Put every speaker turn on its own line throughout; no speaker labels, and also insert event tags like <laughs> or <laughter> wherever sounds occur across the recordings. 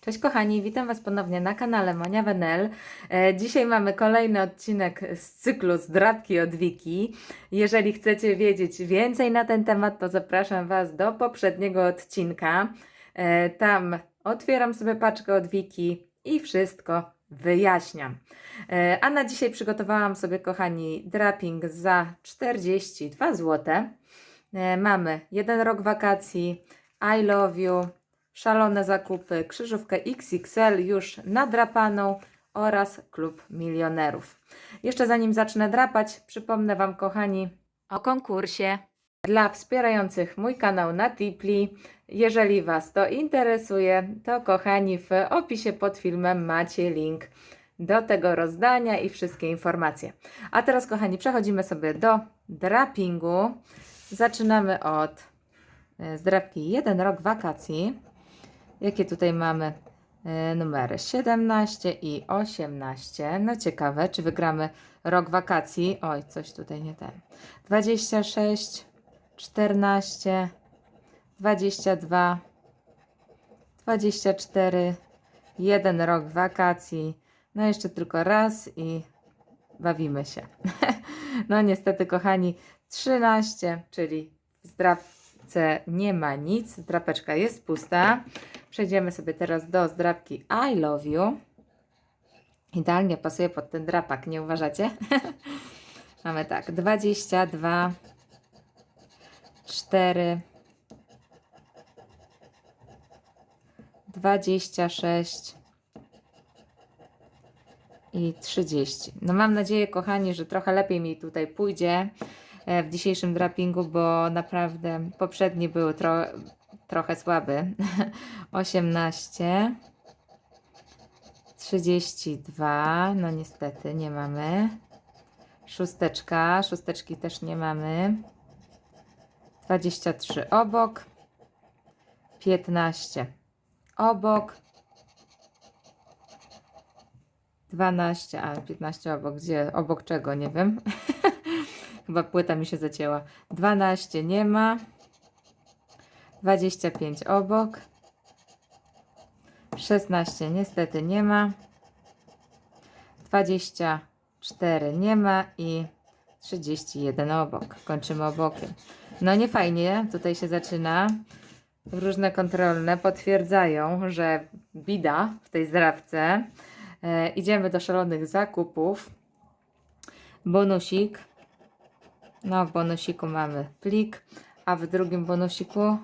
Cześć kochani, witam Was ponownie na kanale Monia Wenel. E, Dzisiaj mamy kolejny odcinek z cyklu Zdrabki od Wiki. Jeżeli chcecie wiedzieć więcej na ten temat, to zapraszam Was do poprzedniego odcinka. E, Tam otwieram sobie paczkę od Wiki i wszystko wyjaśniam. E, A na dzisiaj przygotowałam sobie, kochani, draping za 42 zł. Mamy jeden rok wakacji, I love you, szalone zakupy, krzyżówkę XXL już nadrapaną oraz klub milionerów. Jeszcze zanim zacznę drapać, przypomnę Wam, kochani, o konkursie dla wspierających mój kanał na Tipli. Jeżeli Was to interesuje, to kochani, w opisie pod filmem macie link do tego rozdania i wszystkie informacje. A teraz, kochani, przechodzimy sobie do drapingu. Zaczynamy od e, zdrapki 1 rok wakacji. Jakie tutaj mamy e, numery? 17 i 18. No ciekawe, czy wygramy rok wakacji. Oj, coś tutaj nie ten. 26, 14, 22, 24, jeden rok wakacji. No jeszcze tylko raz i bawimy się. <laughs> no niestety, kochani, 13, czyli w zdrapce nie ma nic. Zdrapeczka jest pusta. Przejdziemy sobie teraz do zdrapki I love you. Idealnie pasuje pod ten drapak, nie uważacie? <laughs> Mamy tak, 22, 4, 26 i 30. No mam nadzieję, kochani, że trochę lepiej mi tutaj pójdzie e, w dzisiejszym drapingu, bo naprawdę poprzedni był tro trochę słaby. <laughs> 18, 32, no niestety nie mamy. Szósteczka, szósteczki też nie mamy. 23 obok, 15 obok, 12, a 15 obok, gdzie, obok czego, nie wiem. <laughs> Chyba płyta mi się zacięła. 12 nie ma. 25 obok. 16 niestety nie ma. 24 nie ma i 31 obok. Kończymy obokiem. No nie fajnie, tutaj się zaczyna. Różne kontrolne potwierdzają, że bida w tej zdrabce. E, idziemy do szalonych zakupów. Bonusik. No, w bonusiku mamy plik, a w drugim bonusiku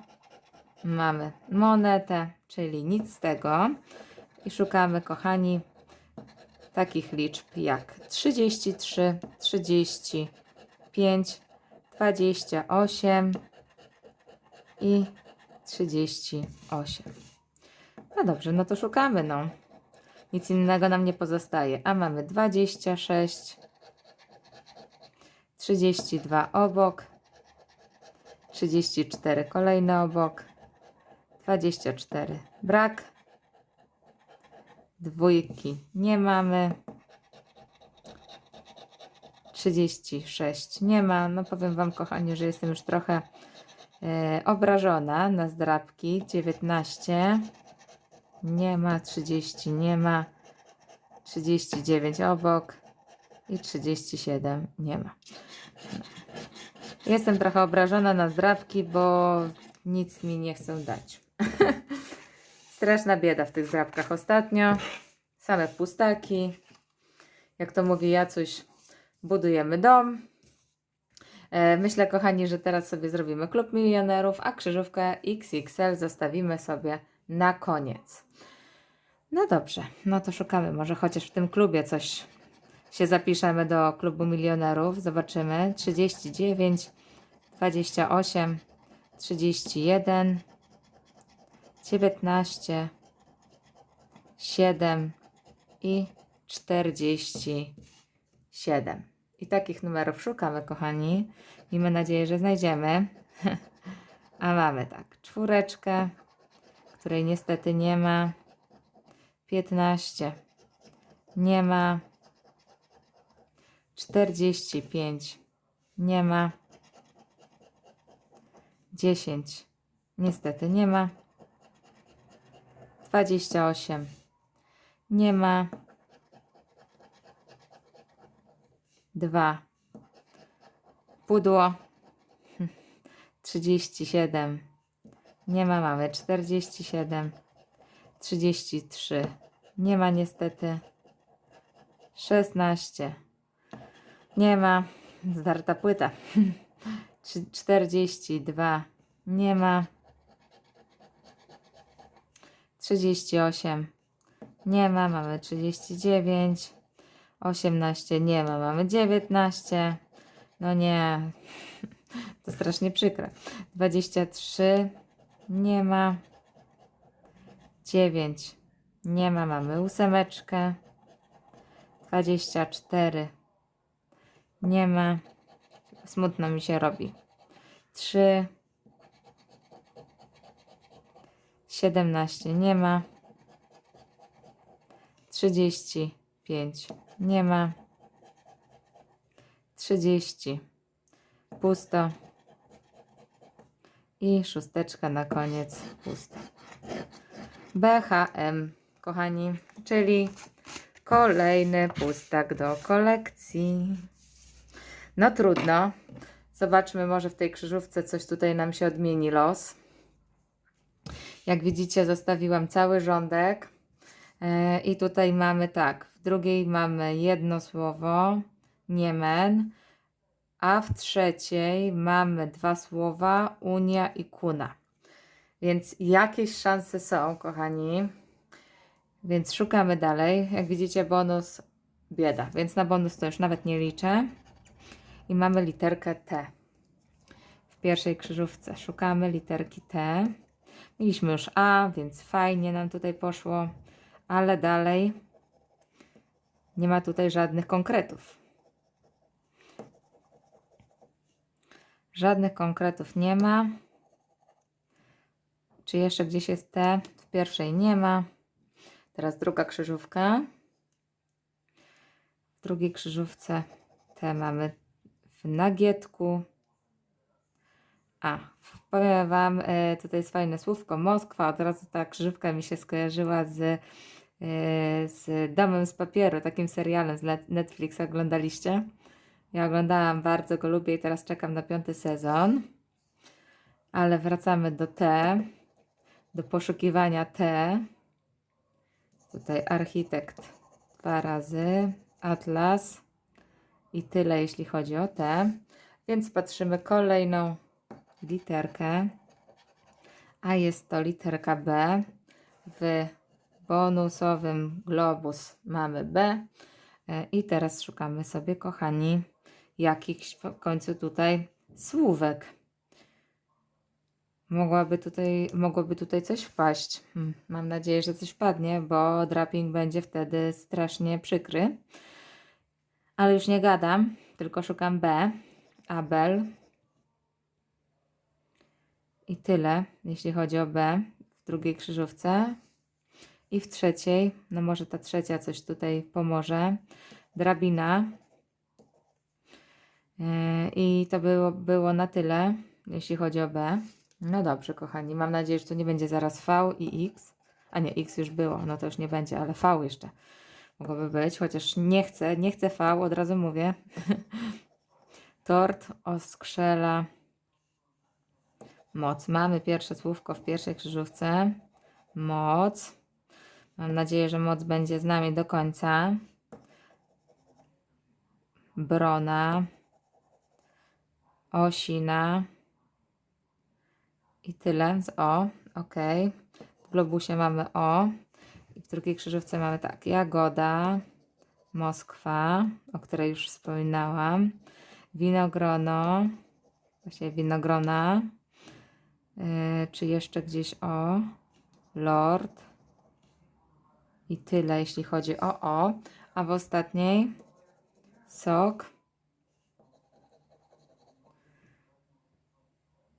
mamy monetę, czyli nic z tego. I szukamy, kochani, takich liczb jak 33, 35, 28 i 38. No dobrze, no to szukamy, no. Nic innego nam nie pozostaje. A mamy 26, 32 obok, 34 kolejny obok, 24 brak, dwójki. Nie mamy, 36 nie ma. No powiem Wam, kochani, że jestem już trochę e, obrażona na zdrabki. 19 nie ma, 30 nie ma, 39 obok. I 37 nie ma. Jestem trochę obrażona na zdrabki, bo nic mi nie chcą dać. <laughs> Straszna bieda w tych zdrabkach ostatnio. Same pustaki. Jak to mówi Jacuś, budujemy dom. E, Myślę, kochani, że teraz sobie zrobimy klub milionerów, a krzyżówkę XXL zostawimy sobie na koniec. No dobrze, no to szukamy. Może chociaż w tym klubie coś się zapiszemy do klubu milionerów. Zobaczymy. 39, 28, 31, 19, 7 i 47. I takich numerów szukamy, kochani. Miejmy nadzieję, że znajdziemy. <laughs> A mamy tak, czwóreczkę, której niestety nie ma. 15 nie ma. 45 nie ma. 10 niestety nie ma. 28. Nie ma. 2. Pudło. <laughs> 37. Nie ma, mamy 47. 33. Nie ma niestety. 16. Nie ma. Zdarta płyta. <laughs> Trzy- 42. Nie ma. 38. Nie ma, mamy 39. 18. Nie ma, mamy 19. No nie. <laughs> To strasznie przykre. 23. Nie ma. 9. Nie ma, mamy ósemeczkę. 24. Nie ma. Smutno mi się robi. 3. 17 nie ma. 35 nie ma. 30 pusto. I szósteczka na koniec pusto. BHM, kochani, czyli kolejny pustak do kolekcji. No trudno. Zobaczmy, może w tej krzyżówce coś tutaj nam się odmieni los. Jak widzicie, zostawiłam cały rządek. E, I tutaj mamy tak, w drugiej mamy jedno słowo, niemen, a w trzeciej mamy dwa słowa, unia i kuna. Więc jakieś szanse są, kochani. Więc szukamy dalej. Jak widzicie, bonus bieda, więc na bonus to już nawet nie liczę. I mamy literkę T. W pierwszej krzyżówce szukamy literki T. Mieliśmy już A, więc fajnie nam tutaj poszło, ale dalej nie ma tutaj żadnych konkretów. Żadnych konkretów nie ma. Czy jeszcze gdzieś jest T? W pierwszej nie ma. Teraz druga krzyżówka. W drugiej krzyżówce T mamy w nagietku. A, powiem Wam, e, tutaj jest fajne słówko Moskwa. Od razu ta krzyżówka mi się skojarzyła z, e, z Domem z Papieru, takim serialem z Net- Netflixa. Oglądaliście? Ja oglądałam, bardzo go lubię i teraz czekam na piąty sezon. Ale wracamy do T, do poszukiwania T. Tutaj architekt dwa razy, atlas i tyle, jeśli chodzi o T. Więc patrzymy kolejną literkę, a jest to literka B. W bonusowym globus mamy B. E, I teraz szukamy sobie, kochani, jakichś w końcu tutaj słówek. Mogłaby tutaj, mogłoby tutaj coś wpaść. Hmm, Mam nadzieję, że coś wpadnie, bo draping będzie wtedy strasznie przykry. Ale już nie gadam, tylko szukam B. Abel. I tyle, jeśli chodzi o B w drugiej krzyżówce. I w trzeciej, no może ta trzecia coś tutaj pomoże. Drabina. Yy, I to było, było na tyle, jeśli chodzi o B. No dobrze, kochani. Mam nadzieję, że to nie będzie zaraz V i X. A nie, X już było, no to już nie będzie, ale V jeszcze mogłoby być, chociaż nie chcę, nie chcę V, od razu mówię. <laughs> Tort, oskrzela, moc. Mamy pierwsze słówko w pierwszej krzyżówce. Moc. Mam nadzieję, że moc będzie z nami do końca. Brona. Osina. I tyle z O. Ok. W globusie mamy O. I w drugiej krzyżówce mamy tak. Jagoda. Moskwa, o której już wspominałam. Winogrono. Właśnie winogrona. Yy, czy jeszcze gdzieś o Lord i tyle, jeśli chodzi o o, a w ostatniej sok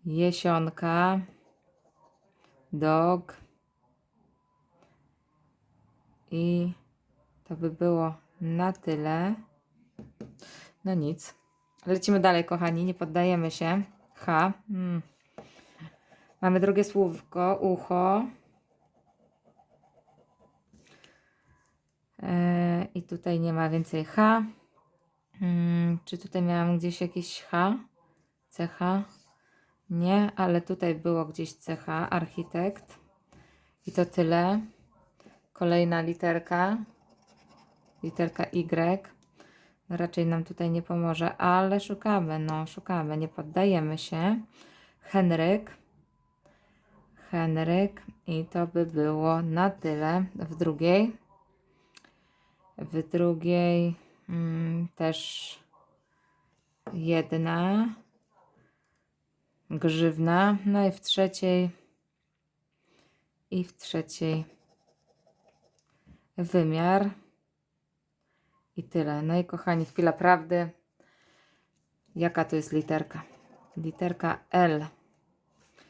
jesionka dog i to by było na tyle. No nic. Lecimy dalej, kochani, nie poddajemy się. H. Hmm. Mamy drugie słówko, ucho. E, I tutaj nie ma więcej H. Mm, czy tutaj miałam gdzieś jakieś H? CH? Nie, ale tutaj było gdzieś CH, architekt. I to tyle. Kolejna literka. Literka Y. No, raczej nam tutaj nie pomoże, ale szukamy, no szukamy, nie poddajemy się. Henryk. Henryk. I to by było na tyle w drugiej. W drugiej mm, też jedna grzywna. No i w trzeciej i w trzeciej wymiar. I tyle. No i kochani, chwila prawdy. Jaka to jest literka? Literka L.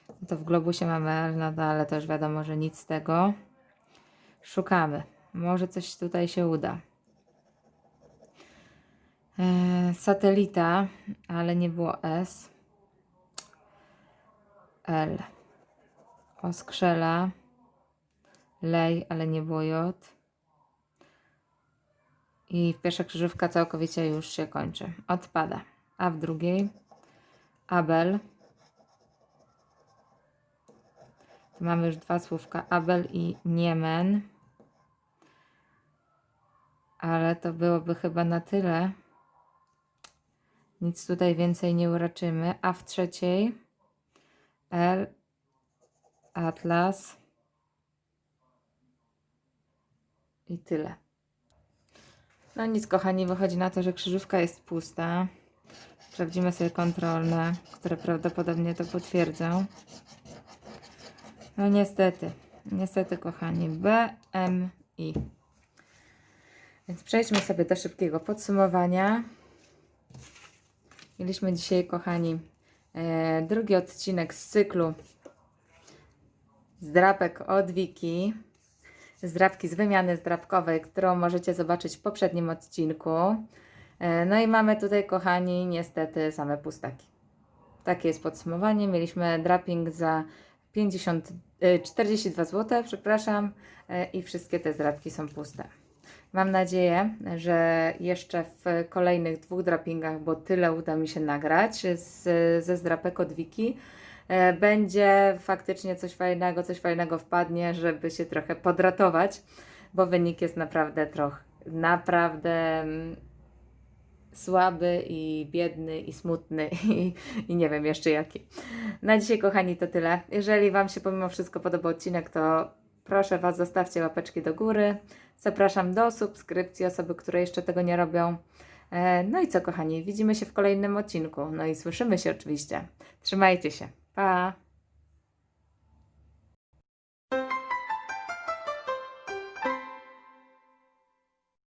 No to w globusie mamy L, no to, ale już wiadomo, że nic z tego. Szukamy. Może coś tutaj się uda. Eee, satelita, ale nie było S. L. Oskrzela. Lej, ale nie było J. I pierwsza krzyżówka całkowicie już się kończy. Odpada. A w drugiej Abel. Tu mamy już dwa słówka Abel i Niemen. Ale to byłoby chyba na tyle. Nic tutaj więcej nie uraczymy. A w trzeciej L Atlas i tyle. No nic, kochani, wychodzi na to, że krzyżówka jest pusta. Sprawdzimy sobie kontrolne, które prawdopodobnie to potwierdzą. No niestety, niestety, kochani, B, M, I. Więc przejdźmy sobie do szybkiego podsumowania. Mieliśmy dzisiaj, kochani, e, drugi odcinek z cyklu zdrapek od Wiki zdrabki z wymiany zdrabkowej, którą możecie zobaczyć w poprzednim odcinku. E, No i mamy tutaj, kochani, niestety same pustaki. Takie jest podsumowanie. Mieliśmy draping za 50, e, 42 zł, przepraszam, e, i wszystkie te zdrabki są puste. Mam nadzieję, że jeszcze w kolejnych dwóch drapingach, bo tyle uda mi się nagrać z, ze zdrapek od Wiki, e, będzie faktycznie coś fajnego, coś fajnego wpadnie, żeby się trochę podratować, bo wynik jest naprawdę trochę, naprawdę mm, słaby i biedny i smutny <laughs> i, i nie wiem jeszcze jaki. Na dzisiaj, kochani, to tyle. Jeżeli Wam się pomimo wszystko podobał odcinek, to proszę Was, zostawcie łapeczki do góry. Zapraszam do subskrypcji osoby, które jeszcze tego nie robią. E, No i co, kochani, widzimy się w kolejnym odcinku. No i słyszymy się oczywiście. Trzymajcie się. Pa!